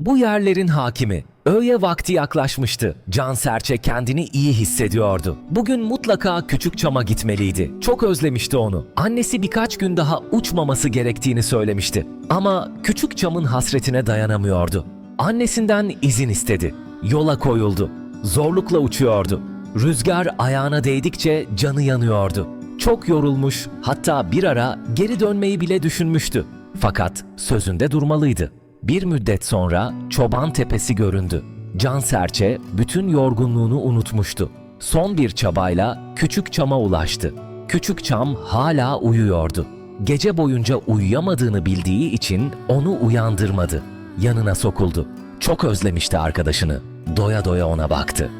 Bu yerlerin hakimi. Öğle vakti yaklaşmıştı. Can Serçe kendini iyi hissediyordu. Bugün mutlaka küçük çama gitmeliydi. Çok özlemişti onu. Annesi birkaç gün daha uçmaması gerektiğini söylemişti. Ama küçük çamın hasretine dayanamıyordu. Annesinden izin istedi. Yola koyuldu. Zorlukla uçuyordu. Rüzgar ayağına değdikçe canı yanıyordu. Çok yorulmuş, hatta bir ara geri dönmeyi bile düşünmüştü. Fakat sözünde durmalıydı. Bir müddet sonra Çoban Tepesi göründü. Can Serçe bütün yorgunluğunu unutmuştu. Son bir çabayla Küçük Çam'a ulaştı. Küçük Çam hala uyuyordu. Gece boyunca uyuyamadığını bildiği için onu uyandırmadı. Yanına sokuldu. Çok özlemişti arkadaşını. Doya doya ona baktı.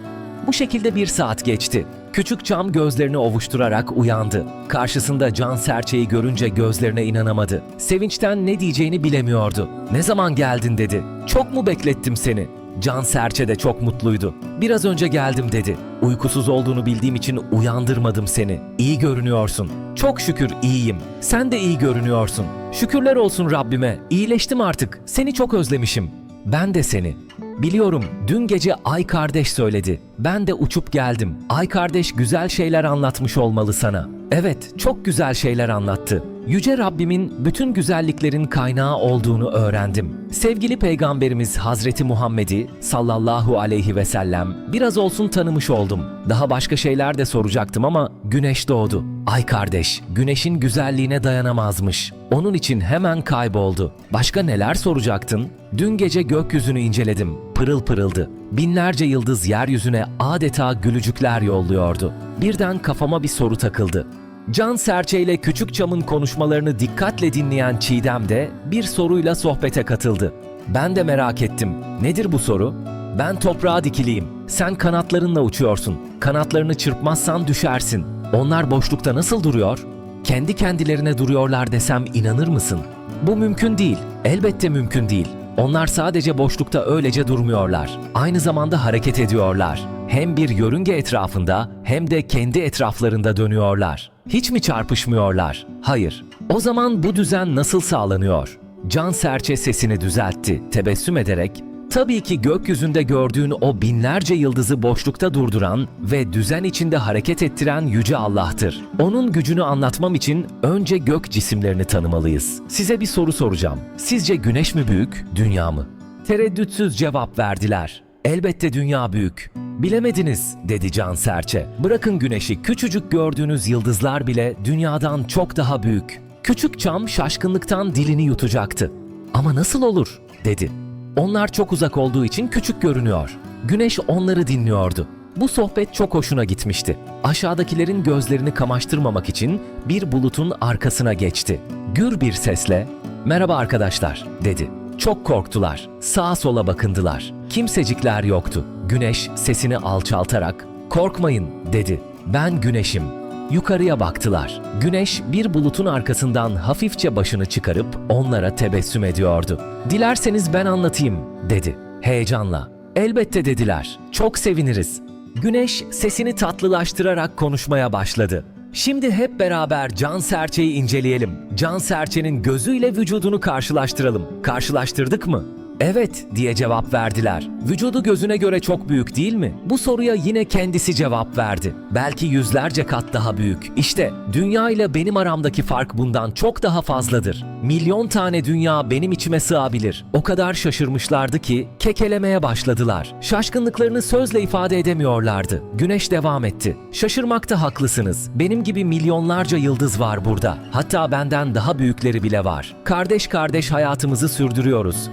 Bu şekilde bir saat geçti. Küçük Çam gözlerini ovuşturarak uyandı. Karşısında Can Serçe'yi görünce gözlerine inanamadı. Sevinçten ne diyeceğini bilemiyordu. Ne zaman geldin dedi. Çok mu beklettim seni? Can Serçe de çok mutluydu. Biraz önce geldim dedi. Uykusuz olduğunu bildiğim için uyandırmadım seni. İyi görünüyorsun. Çok şükür iyiyim. Sen de iyi görünüyorsun. Şükürler olsun Rabbime. İyileştim artık. Seni çok özlemişim. Ben de seni. Biliyorum dün gece Ay kardeş söyledi. Ben de uçup geldim. Ay kardeş güzel şeyler anlatmış olmalı sana. Evet, çok güzel şeyler anlattı. Yüce Rabbimin bütün güzelliklerin kaynağı olduğunu öğrendim. Sevgili Peygamberimiz Hazreti Muhammed'i sallallahu aleyhi ve sellem biraz olsun tanımış oldum. Daha başka şeyler de soracaktım ama güneş doğdu. Ay kardeş, güneşin güzelliğine dayanamazmış. Onun için hemen kayboldu. Başka neler soracaktın? Dün gece gökyüzünü inceledim. Pırıl pırıldı. Binlerce yıldız yeryüzüne adeta gülücükler yolluyordu. Birden kafama bir soru takıldı. Can Serçe ile Küçük Çam'ın konuşmalarını dikkatle dinleyen Çiğdem de bir soruyla sohbete katıldı. Ben de merak ettim. Nedir bu soru? Ben toprağa dikiliyim. Sen kanatlarınla uçuyorsun. Kanatlarını çırpmazsan düşersin. Onlar boşlukta nasıl duruyor? Kendi kendilerine duruyorlar desem inanır mısın? Bu mümkün değil. Elbette mümkün değil. Onlar sadece boşlukta öylece durmuyorlar. Aynı zamanda hareket ediyorlar. Hem bir yörünge etrafında hem de kendi etraflarında dönüyorlar. Hiç mi çarpışmıyorlar? Hayır. O zaman bu düzen nasıl sağlanıyor? Can Serçe sesini düzeltti, tebessüm ederek Tabii ki gökyüzünde gördüğün o binlerce yıldızı boşlukta durduran ve düzen içinde hareket ettiren Yüce Allah'tır. Onun gücünü anlatmam için önce gök cisimlerini tanımalıyız. Size bir soru soracağım. Sizce güneş mi büyük, dünya mı? Tereddütsüz cevap verdiler. Elbette dünya büyük. Bilemediniz, dedi Can Serçe. Bırakın güneşi, küçücük gördüğünüz yıldızlar bile dünyadan çok daha büyük. Küçük çam şaşkınlıktan dilini yutacaktı. Ama nasıl olur, dedi. Onlar çok uzak olduğu için küçük görünüyor. Güneş onları dinliyordu. Bu sohbet çok hoşuna gitmişti. Aşağıdakilerin gözlerini kamaştırmamak için bir bulutun arkasına geçti. Gür bir sesle "Merhaba arkadaşlar." dedi. Çok korktular. Sağa sola bakındılar. Kimsecikler yoktu. Güneş sesini alçaltarak "Korkmayın." dedi. "Ben güneşim. Yukarıya baktılar. Güneş bir bulutun arkasından hafifçe başını çıkarıp onlara tebessüm ediyordu. Dilerseniz ben anlatayım, dedi. Heyecanla. Elbette dediler. Çok seviniriz. Güneş sesini tatlılaştırarak konuşmaya başladı. Şimdi hep beraber Can Serçe'yi inceleyelim. Can Serçe'nin gözüyle vücudunu karşılaştıralım. Karşılaştırdık mı? Evet diye cevap verdiler. Vücudu gözüne göre çok büyük değil mi? Bu soruya yine kendisi cevap verdi. Belki yüzlerce kat daha büyük. İşte dünya ile benim aramdaki fark bundan çok daha fazladır. Milyon tane dünya benim içime sığabilir. O kadar şaşırmışlardı ki kekelemeye başladılar. Şaşkınlıklarını sözle ifade edemiyorlardı. Güneş devam etti. Şaşırmakta haklısınız. Benim gibi milyonlarca yıldız var burada. Hatta benden daha büyükleri bile var. Kardeş kardeş hayatımızı sürdürüyoruz.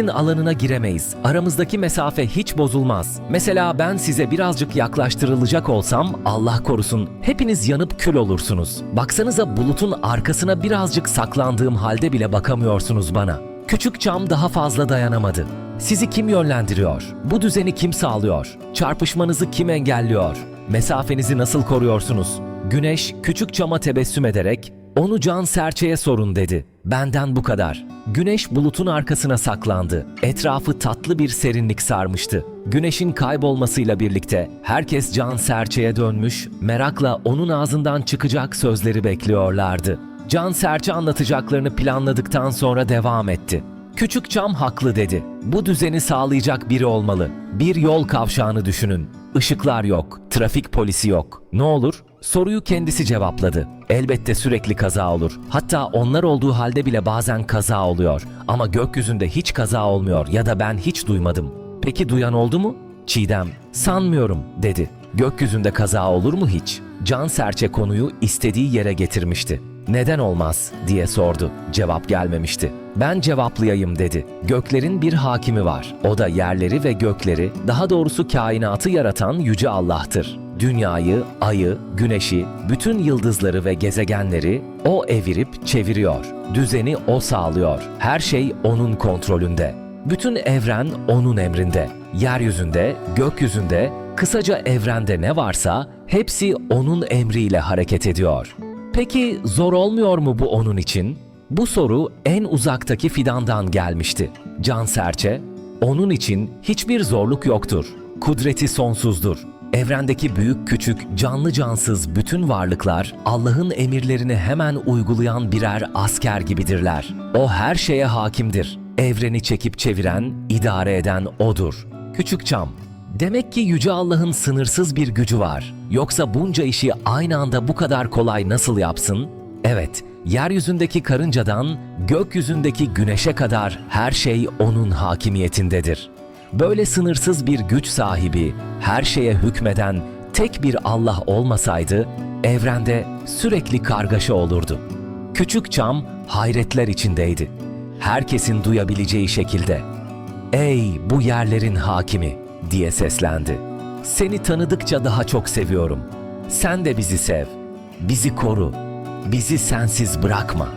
Birbirimizin alanına giremeyiz. Aramızdaki mesafe hiç bozulmaz. Mesela ben size birazcık yaklaştırılacak olsam Allah korusun hepiniz yanıp kül olursunuz. Baksanıza bulutun arkasına birazcık saklandığım halde bile bakamıyorsunuz bana. Küçük çam daha fazla dayanamadı. Sizi kim yönlendiriyor? Bu düzeni kim sağlıyor? Çarpışmanızı kim engelliyor? Mesafenizi nasıl koruyorsunuz? Güneş küçük çama tebessüm ederek onu Can Serçe'ye sorun dedi. Benden bu kadar. Güneş bulutun arkasına saklandı. Etrafı tatlı bir serinlik sarmıştı. Güneşin kaybolmasıyla birlikte herkes Can Serçe'ye dönmüş, merakla onun ağzından çıkacak sözleri bekliyorlardı. Can Serçe anlatacaklarını planladıktan sonra devam etti. Küçük çam haklı dedi. Bu düzeni sağlayacak biri olmalı. Bir yol kavşağını düşünün. Işıklar yok, trafik polisi yok. Ne olur? Soruyu kendisi cevapladı. Elbette sürekli kaza olur. Hatta onlar olduğu halde bile bazen kaza oluyor. Ama gökyüzünde hiç kaza olmuyor ya da ben hiç duymadım. Peki duyan oldu mu? Çiğdem, sanmıyorum dedi. Gökyüzünde kaza olur mu hiç? Can Serçe konuyu istediği yere getirmişti. Neden olmaz diye sordu. Cevap gelmemişti. Ben cevaplayayım dedi. Göklerin bir hakimi var. O da yerleri ve gökleri, daha doğrusu kainatı yaratan yüce Allah'tır. Dünyayı, ayı, güneşi, bütün yıldızları ve gezegenleri o evirip çeviriyor. Düzeni o sağlıyor. Her şey onun kontrolünde. Bütün evren onun emrinde. Yeryüzünde, gökyüzünde, kısaca evrende ne varsa hepsi onun emriyle hareket ediyor. Peki zor olmuyor mu bu onun için? Bu soru en uzaktaki fidandan gelmişti. Can Serçe, onun için hiçbir zorluk yoktur. Kudreti sonsuzdur. Evrendeki büyük küçük, canlı cansız bütün varlıklar Allah'ın emirlerini hemen uygulayan birer asker gibidirler. O her şeye hakimdir. Evreni çekip çeviren, idare eden odur. Küçük çam, Demek ki Yüce Allah'ın sınırsız bir gücü var. Yoksa bunca işi aynı anda bu kadar kolay nasıl yapsın? Evet, yeryüzündeki karıncadan gökyüzündeki güneşe kadar her şey onun hakimiyetindedir. Böyle sınırsız bir güç sahibi, her şeye hükmeden tek bir Allah olmasaydı, evrende sürekli kargaşa olurdu. Küçük çam hayretler içindeydi. Herkesin duyabileceği şekilde. Ey bu yerlerin hakimi diye seslendi. Seni tanıdıkça daha çok seviyorum. Sen de bizi sev. Bizi koru. Bizi sensiz bırakma.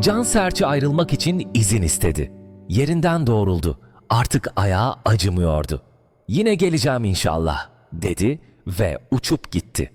Can Serçe ayrılmak için izin istedi. Yerinden doğruldu. Artık ayağı acımıyordu. Yine geleceğim inşallah dedi ve uçup gitti.